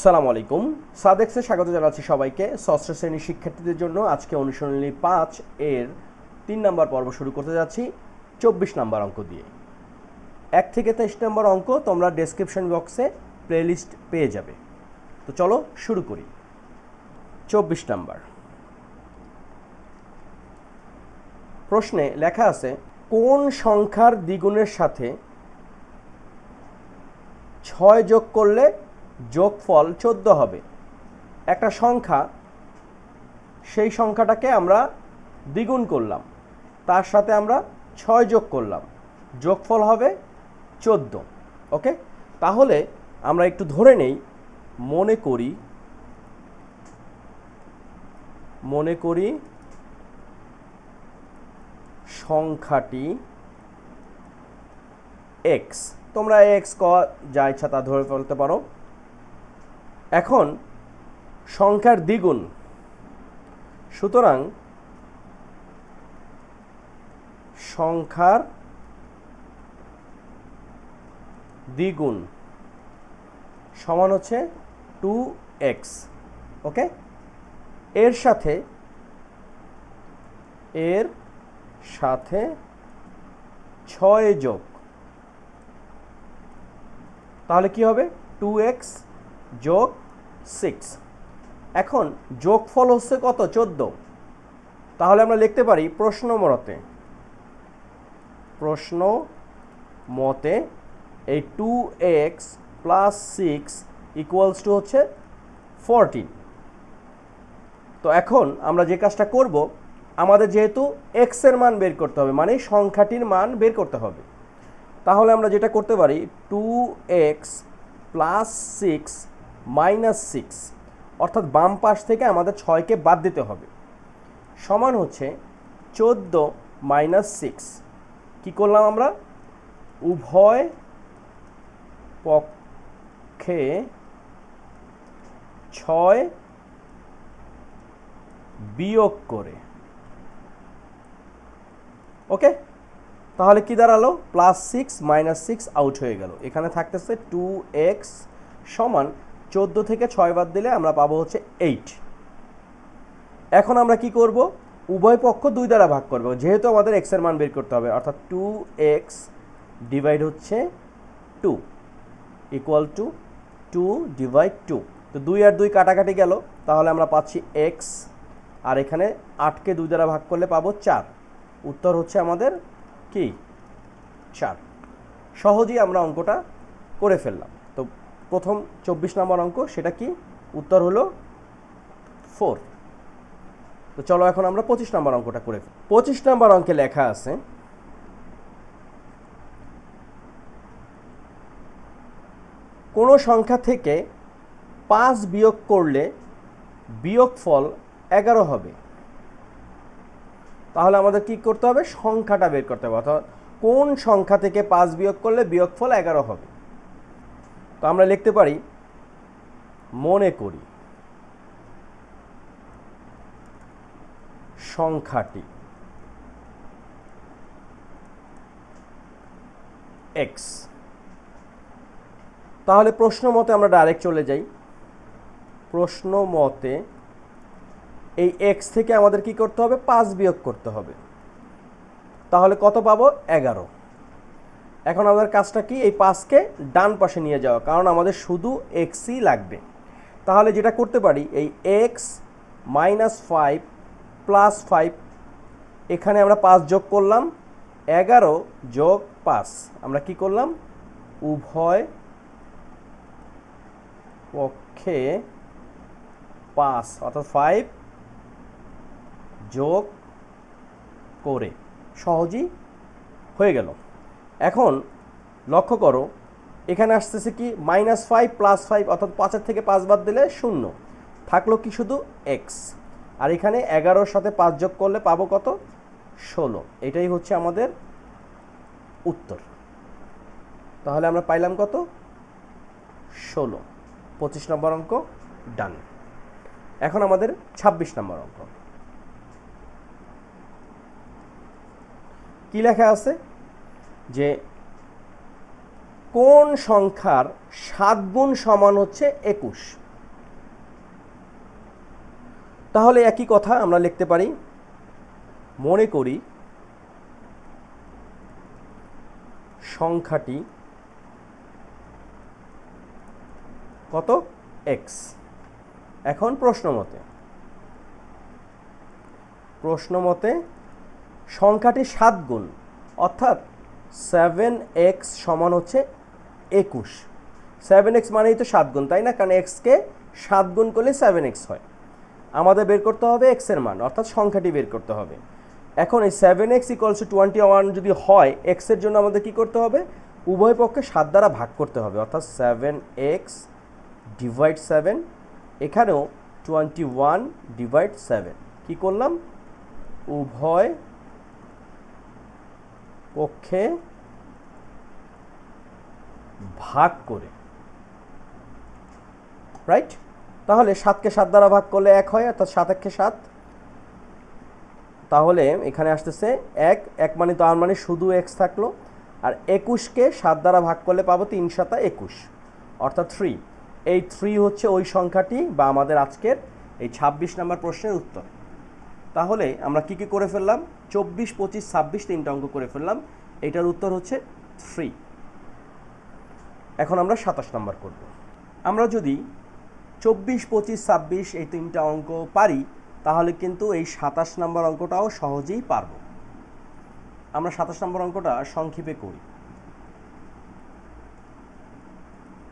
সালাম আলাইকুম। সাদেক্সে স্বাগত জানাচ্ছি সবাইকে। ষষ্ঠ শ্রেণির শিক্ষার্থীদের জন্য আজকে অনুশীলনী পাঁচ এর তিন নম্বর পর্ব শুরু করতে যাচ্ছি চব্বিশ নম্বর অঙ্ক দিয়ে। এক থেকে তেইশ নম্বর অঙ্ক তোমরা ডেসক্রিপশন বক্সে প্লেলিস্ট পেয়ে যাবে। তো চলো শুরু করি। চব্বিশ নম্বর। প্রশ্নে লেখা আছে, কোন সংখ্যার দ্বিগুণের সাথে ছয় যোগ করলে যোগফল চোদ্দ হবে। একটা সংখ্যা, সেই সংখ্যাটাকে আমরা দ্বিগুণ করলাম। তার সাথে আমরা ছয় যোগ করলাম। যোগফল হবে চোদ্দ, ওকে? তাহলে আমরা একটু ধরে নেই, মনে করি মনে করি সংখ্যাটি এক্স তোমরা এক্স ক, যা ইচ্ছা তা ধরে ফেলতে পারো। এখন সংখ্যার দ্বিগুণ। সুতরাং সংখ্যার দ্বিগুণ সমান হচ্ছে টু এক্স ওকে এর সাথে এর সাথে ছয় যোগ। তাহলে কি হবে? টু এক্স যোগ সিক্স। এখন যোগফল হচ্ছে কত? চোদ্দ। তাহলে আমরা লিখতে পারি প্রশ্ন মতে। প্রশ্ন মতে এই two x plus six equals to হচ্ছে ফরটিন তো এখন আমরা যে কাজটা করব, আমাদের যেহেতু এক্সের মান বের করতে হবে মানে সংখ্যাটির মান বের করতে হবে। তাহলে আমরা যেটা করতে পারি two x plus six minus six. অর্থাৎ বাম পাশ থেকে আমাদের ছয়কে বাদ দিতে হবে। সমান হচ্ছে চোদ্দ মাইনাস সিক্স। কী করলাম আমরা? উভয় পক্ষে ছয় বিয়োগ করে। ওকে? তাহলে কি দাঁড়াল? Plus six, minus six, out হয়ে গেল। এখানে থাকতেছে টু এক্স সমান চোদ্দ থেকে ছয় বাদ দিলে আমরা পাবো হচ্ছে এইট এখন আমরা কি করব? উভয় পক্ষ দুই দ্বারা ভাগ করব। যেহেতু আমাদের এক্সের মান বের করতে হবে, অর্থাৎ টু এক্স ডিভাইড হচ্ছে two equal to two divide two তো দুই আর দুই কাটাকাটি গেল, তাহলে আমরা পাচ্ছি এক্স আর এখানে আটকে দুই দ্বারা ভাগ করলে পাবো চার। উত্তর হচ্ছে আমাদের কি? চার। সহজেই আমরা অঙ্কটা করে ফেললাম। প্রথম চব্বিশ নম্বর অঙ্ক, সেটা কি? উত্তর হলো ফোর তো চলো এখন আমরা পঁচিশ নম্বর অঙ্কটা করে পঁচিশ নম্বর অঙ্কে লেখা আছে, কোনো সংখ্যা থেকে পাঁচ বিয়োগ করলে বিয়োগফল এগারো হবে। তাহলে আমাদের কি করতে হবে? সংখ্যাটা বের করতে হবে। অর্থাৎ কোন সংখ্যা থেকে পাঁচ বিয়োগ করলে বিয়োগফল এগারো হবে। তো আমরা লিখতে পারি, মনে করি সংখ্যাটি এক্স তাহলে প্রশ্ন মতে আমরা ডাইরেক্ট চলে যাই। প্রশ্ন মতে এই এক্স থেকে আমাদের কি করতে হবে? পাঁচ বিয়োগ করতে হবে। তাহলে কত পাবো? এগারো। এখন আমাদের কাজটা কি? এই পাঁচকে ডান পাশে নিয়ে যাওয়া, কারণ আমাদের শুধু এক্সই লাগবে। তাহলে যেটা করতে পারি, এই x minus five plus five এখানে আমরা পাঁচ যোগ করলাম, এগারো যোগ পাঁচ। আমরা কি করলাম? উভয় পক্ষে পাঁচ, অর্থাৎ ফাইভ যোগ করে। সহজেই হয়ে গেল। এখন লক্ষ্য করো, এখানে আসতেছে কি মাইনাস ফাইভ প্লাস ফাইভ অর্থাৎ পাঁচের থেকে পাঁচ বাদ দিলে শূন্য। থাকল কি শুধু এক্স আর এখানে এগারোর সাথে পাঁচ যোগ করলে পাবো কত? ষোলো। এটাই হচ্ছে আমাদের উত্তর। তাহলে আমরা পাইলাম কত? ষোলো। পঁচিশ নম্বর অঙ্ক ডান এখন আমাদের ছাব্বিশ নম্বর অঙ্ক। কি লেখা আছে? যে কোন সংখ্যার সাত গুণ সমান হচ্ছে একুশ। তাহলে একই কথা আমরা লিখতে পারি। মনে করি সংখ্যাটি কত? এক্স এখন প্রশ্ন মতে। প্রশ্ন মতে সংখ্যাটি সাত গুণ, অর্থাৎ সেভেন এক্স সমান হচ্ছে একুশ। সেভেন এক্স মানেই তো সাত গুণ, তাই না? কারণ এক্সকে সাত গুণ করলে সেভেন এক্স হয়। আমাদের বের করতে হবে এক্সের মান, অর্থাৎ সংখ্যাটি বের করতে হবে। এখন এই seven x equals to twenty one যদি হয় এক্সের জন্য আমাদের কি করতে হবে? উভয় পক্ষে সাত দ্বারা ভাগ করতে হবে, অর্থাৎ সেভেন এক্স ডিভাইড সেভেন এখানেও টোয়েন্টি ওয়ান ডিভাইড সেভেন কী করলাম? উভয় পক্ষে ভাগ করে রাইট তাহলে সাতকে সাত দ্বারা ভাগ করলে এক হয়, অর্থাৎ সাত একে সাত। তাহলে এখানে আসতেছে এক এক মানে তো আর মানে শুধু এক্স থাকল, আর একুশকে সাত দ্বারা ভাগ করলে পাবো তিন সাতা একুশ, অর্থাৎ থ্রি এই থ্রি হচ্ছে ওই সংখ্যাটি বা আমাদের আজকের এই ছাব্বিশ নম্বর প্রশ্নের উত্তর। তাহলে আমরা কি কি করে ফেললাম? চব্বিশ, পঁচিশ, ছাব্বিশ তিনটা অঙ্ক করে ফেললাম। এটার উত্তর হচ্ছে থ্রি এখন আমরা সাতাশ নম্বর করব। আমরা যদি চব্বিশ, পঁচিশ, ছাব্বিশ এই তিনটা অঙ্ক পারি, তাহলে কিন্তু এই সাতাশ নম্বর অঙ্কটাও সহজেই পারব। আমরা সাতাশ নম্বর অঙ্কটা সংক্ষেপে করি।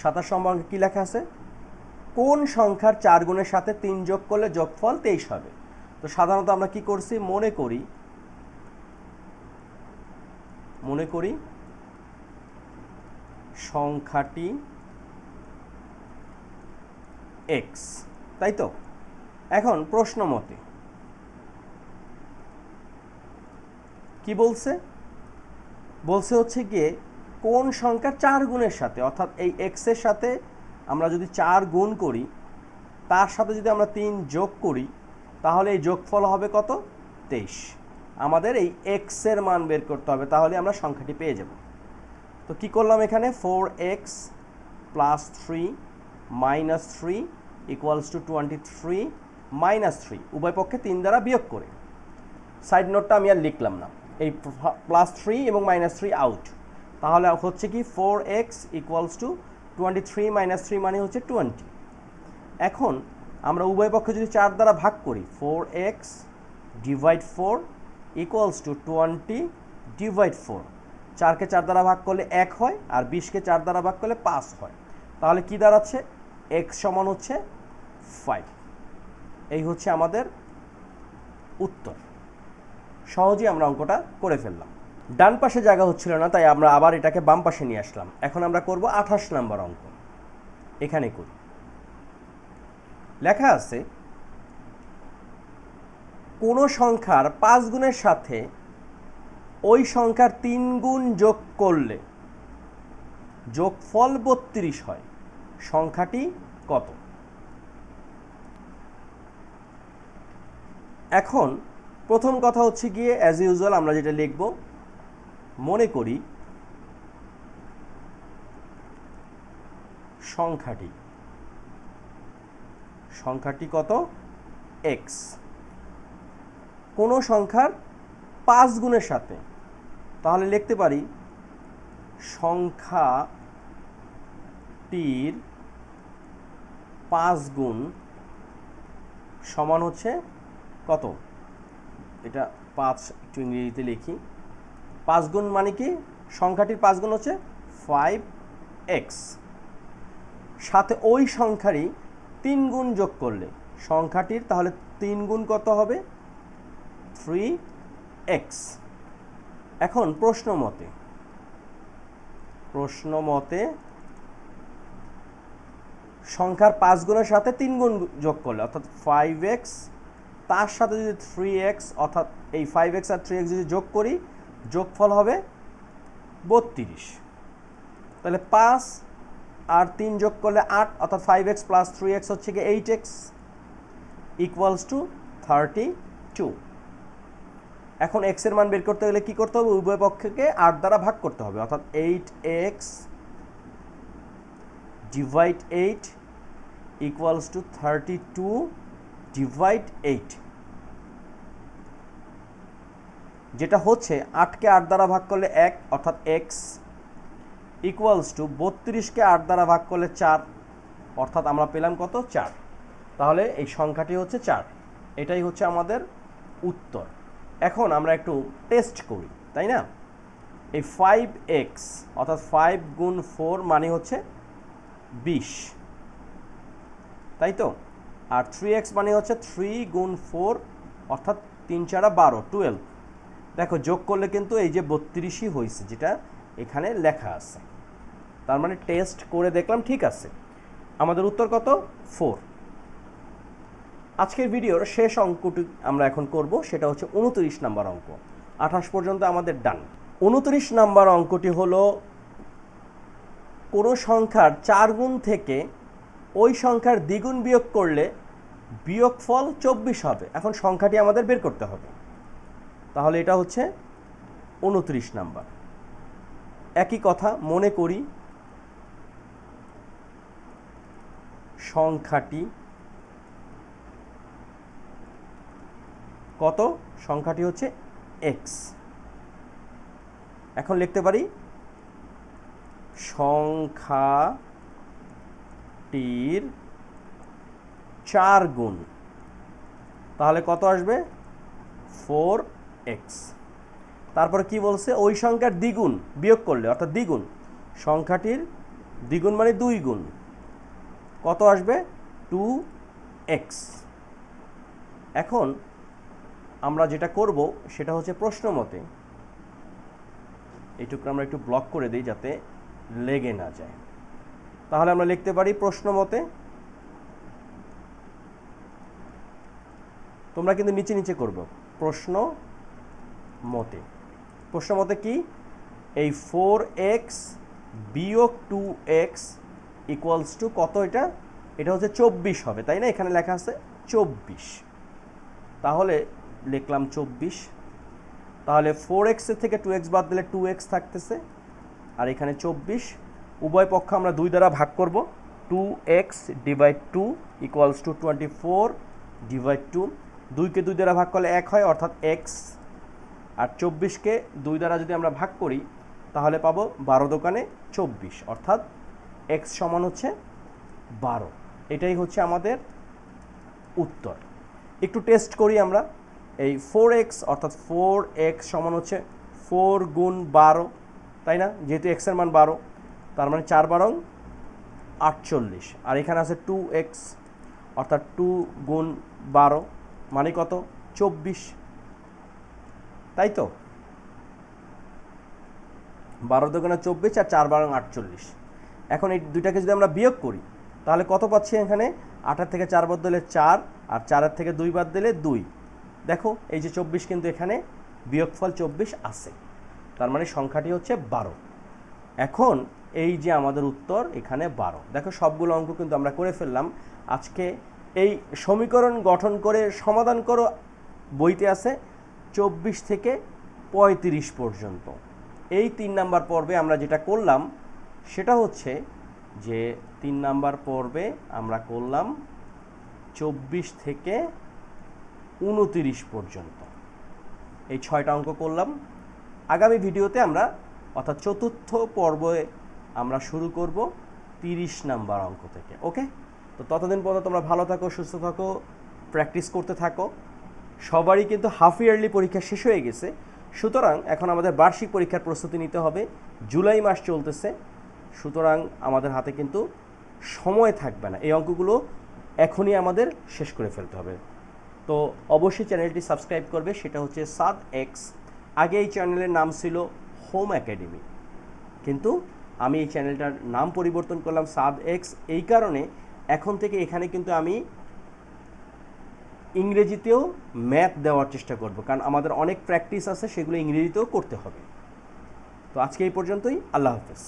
সাতাশ নম্বর অঙ্কে কী লেখা আছে? কোন সংখ্যার চার গুণের সাথে তিন যোগ করলে যোগফল তেইশ হবে? তো সাধারণত আমরা কি করছি? মনে করি মনে করি সংখ্যাটি এক্স তাই তো? এখন প্রশ্ন মতে, কি বলছে? বলছে হচ্ছে গিয়ে কোন সংখ্যা চার গুণের সাথে, অর্থাৎ এই এক্সের সাথে আমরা যদি চার গুণ করি, তার সাথে যদি আমরা তিন যোগ করি তাহলে এই যোগফল হবে কত? তেইশ। আমাদের এই এক্সের মান বের করতে হবে, তাহলে আমরা সংখ্যাটি পেয়ে যাব। তো কি করলাম এখানে? Four x plus three minus three equals to twenty three minus three উভয় পক্ষে তিন দ্বারা বিয়োগ করে। সাইড নোটটা আমি আর লিখলাম না। এই প্লাস থ্রি এবং মাইনাস থ্রি আউট তাহলে হচ্ছে কি? Four x equals to twenty three minus three মানে হচ্ছে টোয়েন্টি এখন আমরা উভয় পক্ষে যদি চার দ্বারা ভাগ করি four x divide four equals to twenty divide four চারকে চার দ্বারা ভাগ করলে এক হয়, আর বিশকে চার দ্বারা ভাগ করলে পাঁচ হয়। তাহলে কী দাঁড়াচ্ছে? এক্স সমান হচ্ছে ফাইভ এই হচ্ছে আমাদের উত্তর। সহজেই আমরা অঙ্কটা করে ফেললাম। ডান পাশে জায়গা হচ্ছিল না, তাই আমরা আবার এটাকে বাম পাশে নিয়ে আসলাম। এখন আমরা করব আঠাশ নাম্বার অঙ্ক। এখানে করি। লেখা আছে, কোনো সংখ্যার পাঁচ গুণের সাথে ওই সংখ্যার তিন গুণ যোগ করলে যোগফল বত্রিশ হয়। সংখ্যাটি কত? এখন প্রথম কথা হচ্ছে গিয়ে অ্যাজ ইউজুয়াল আমরা যেটা লিখব, মনে করি সংখ্যাটি। সংখ্যাটি কত? এক্স কোনো সংখ্যার পাঁচ গুণের সাথে। তাহলে লিখতে পারি, সংখ্যাটির পাঁচ গুণ সমান হচ্ছে কত? এটা পাঁচ একটু ইংরেজিতে লিখি। পাঁচ গুণ মানে কি? সংখ্যাটির পাঁচ গুণ হচ্ছে ফাইভ এক্স সাথে ওই সংখ্যারই তিন গুণ যোগ করলে সংখ্যাটির, তাহলে তিন গুণ কত হবে? থ্রি এক্স এখন প্রশ্ন মতে প্রশ্ন মতে সংখ্যার পাঁচ গুণের সাথে তিন গুণ যোগ করলে, অর্থাৎ ফাইভ এক্স তার সাথে যদি থ্রি এক্স অর্থাৎ এই ফাইভ এক্স আর থ্রি এক্স যদি যোগ করি, যোগফল হবে বত্রিশ। তাহলে পাঁচ আর তিন যোগ করলে আট, অর্থাৎ five x plus three x হচ্ছে কি eight x equals to thirty two এখন এক্সের মান বের করতে গেলে কি করতে হবে? উভয় পক্ষকে আট দ্বারা ভাগ করতে হবে, অর্থাৎ eight x divide eight equals to thirty two divide eight যেটা হচ্ছে, আটকে আট দ্বারা ভাগ করলে এক, অর্থাৎ এক্স ইকুয়ালস টু বত্রিশকে আট দ্বারা ভাগ করলে চার, অর্থাৎ আমরা পেলাম কত? চার। তাহলে এই সংখ্যাটি হচ্ছে চার। এটাই হচ্ছে আমাদের উত্তর। এখন আমরা একটু টেস্ট করি, তাই না? এই ফাইভ এক্স অর্থাৎ ফাইভ গুণ ফোর মানে হচ্ছে বিশ। তাই তো? আর থ্রি এক্স মানে হচ্ছে থ্রি গুণ ফোর অর্থাৎ তিন চারা বারো টুয়েলভ দেখো, যোগ করলে কিন্তু এই যে বত্রিশই হয়েছে, যেটা এখানে লেখা আছে। তার মানে টেস্ট করে দেখলাম ঠিক আছে। আমাদের উত্তর কত? ফোর আজকের ভিডিওর শেষ অঙ্কটি আমরা এখন করব, সেটা হচ্ছে উনত্রিশ নাম্বার অঙ্ক। আঠাশ পর্যন্ত আমাদের ডান উনত্রিশ নাম্বার অঙ্কটি হলো, কোনো সংখ্যার চার গুণ থেকে ওই সংখ্যার দ্বিগুণ বিয়োগ করলে বিয়োগফল চব্বিশ হবে। এখন সংখ্যাটি আমাদের বের করতে হবে। তাহলে এটা হচ্ছে উনত্রিশ নাম্বার। একই কথা মনে করি সংখ্যাটি কত? সংখ্যাটি হচ্ছে এক্স এখন লিখতে পারি, সংখ্যাটির চার গুণ। তাহলে কত আসবে? ফোর এক্স তারপরে কি বলছে? ওই সংখ্যার দ্বিগুণ বিয়োগ করলে, অর্থাৎ দ্বিগুণ। সংখ্যাটির দ্বিগুণ মানে দুই গুণ। কত আসবে? টু এক্স এখন আমরা যেটা করব, সেটা হচ্ছে প্রশ্ন মতে। এইটুকু আমরা একটু ব্লক করে দিই যাতে লেগে না যায়। তাহলে আমরা লিখতে পারি প্রশ্ন মতে। তোমরা কিন্তু নিচে নিচে করবে। প্রশ্ন মতে। প্রশ্ন মতে কি? এই ফোর এক্স বিয়োগ টু এক্স ইকুয়ালস টু কত এটা? এটা হচ্ছে চব্বিশ হবে, তাই না? এখানে লেখা আছে চব্বিশ। তাহলে লিখলাম চব্বিশ। তাহলে ফোর এক্সের থেকে টু এক্স বাদ দিলে টু এক্স থাকতেছে। আর এখানে চব্বিশ। উভয় পক্ষ আমরা দুই দ্বারা ভাগ করব। Two x divide two equals to twenty four divide two দুইকে দুই দ্বারা ভাগ করলে এক হয়, অর্থাৎ এক্স আর চব্বিশকে দুই দ্বারা যদি আমরা ভাগ করি, তাহলে পাবো বারো দোকানে চব্বিশ, অর্থাৎ এক্স সমান হচ্ছে বারো। এটাই হচ্ছে আমাদের উত্তর। একটু টেস্ট করি আমরা। এই ফোর এক্স অর্থাৎ ফোর এক্স সমান হচ্ছে ফোর গুণ বারো, তাই না? যেহেতু এক্সের মান বারো, তার মানে চার বারং আটচল্লিশ। আর এখানে আছে টু এক্স অর্থাৎ টু গুণ বারো মানে কত? চব্বিশ। তাই তো? বারো দোকানে চব্বিশ আর চার বারো আটচল্লিশ। এখন এই দুইটাকে যদি আমরা বিয়োগ করি, তাহলে কত পাচ্ছি এখানে? আটার থেকে চার বাদ দিলে চার, আর চারের থেকে দুই বাদ দিলে দুই। দেখো, এই যে চব্বিশ কিন্তু এখানে বিয়োগফল চব্বিশ আছে। তার মানে সংখ্যাটি হচ্ছে বারো। এখন এই যে আমাদের উত্তর, এখানে বারো। দেখো, সবগুলো অঙ্ক কিন্তু আমরা করে ফেললাম। আজকে এই সমীকরণ গঠন করে সমাধান করো, বইতে আছে চব্বিশ থেকে পঁয়ত্রিশ পর্যন্ত। এই তিন নাম্বার পর্বে আমরা যেটা করলাম সেটা হচ্ছে যে তিন নাম্বার পর্বে আমরা করলাম চব্বিশ থেকে উনতিরিশ পর্যন্ত। এই ছয়টা অঙ্ক করলাম। আগামী ভিডিওতে আমরা অর্থাৎ চতুর্থ পর্বে আমরা শুরু করব তিরিশ নাম্বার অঙ্ক থেকে, ওকে? তো ততদিন পর্যন্ত তোমরা ভালো থাকো, সুস্থ থাকো, প্র্যাকটিস করতে থাকো। সবারই কিন্তু হাফ ইয়ারলি পরীক্ষা শেষ হয়ে গেছে। সুতরাং এখন আমাদের বার্ষিক পরীক্ষার প্রস্তুতি নিতে হবে। জুলাই মাস চলতেছে। সুতরাং আমাদের হাতে কিন্তু সময় থাকবে না। এই অঙ্কগুলো এখনই আমাদের শেষ করে ফেলতে হবে। তো অবশ্যই চ্যানেলটি সাবস্ক্রাইব করবে, সেটা হচ্ছে সাদ এক্স। আগে এই চ্যানেলের নাম ছিল হোম একাডেমি। কিন্তু আমি এই চ্যানেলটার নাম পরিবর্তন করলাম সাদ এক্স। এই কারণে এখন থেকে এখানে কিন্তু আমি ইংরেজিতেও ম্যাথ দেওয়ার চেষ্টা করব, কারণ আমাদের অনেক প্র্যাকটিস আছে, সেগুলো ইংরেজিতেও করতে হবে। তো আজকে এই পর্যন্তই। আল্লাহ হাফেজ।